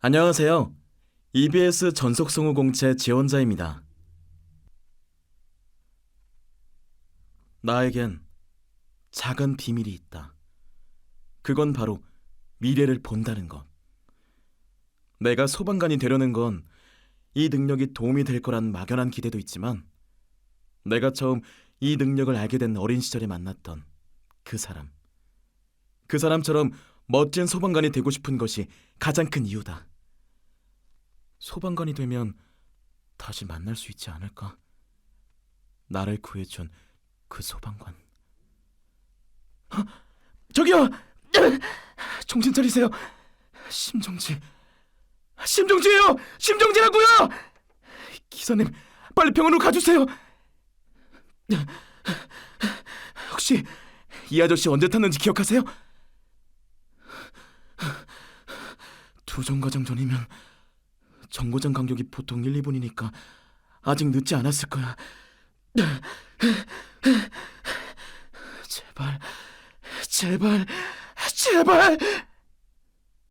안녕하세요. EBS 전속성우 공채 지원자입니다. 나에겐 작은 비밀이 있다. 그건 바로 미래를 본다는 것. 내가 소방관이 되려는 건 이 능력이 도움이 될 거란 막연한 기대도 있지만 내가 처음 이 능력을 알게 된 어린 시절에 만났던 그 사람. 그 사람처럼 멋진 소방관이 되고 싶은 것이 가장 큰 이유다. 소방관이 되면 다시 만날 수 있지 않을까? 나를 구해준 그 소방관. 어, 저기요! 정신 차리세요. 심정지. 심정지예요! 심정지라고요! 기사님, 빨리 병원으로 가주세요. 혹시 이 아저씨 언제 탔는지 기억하세요? 두 정거장 전이면 정거장 간격이 보통 1, 2분이니까 아직 늦지 않았을 거야. 제발, 제발, 제발.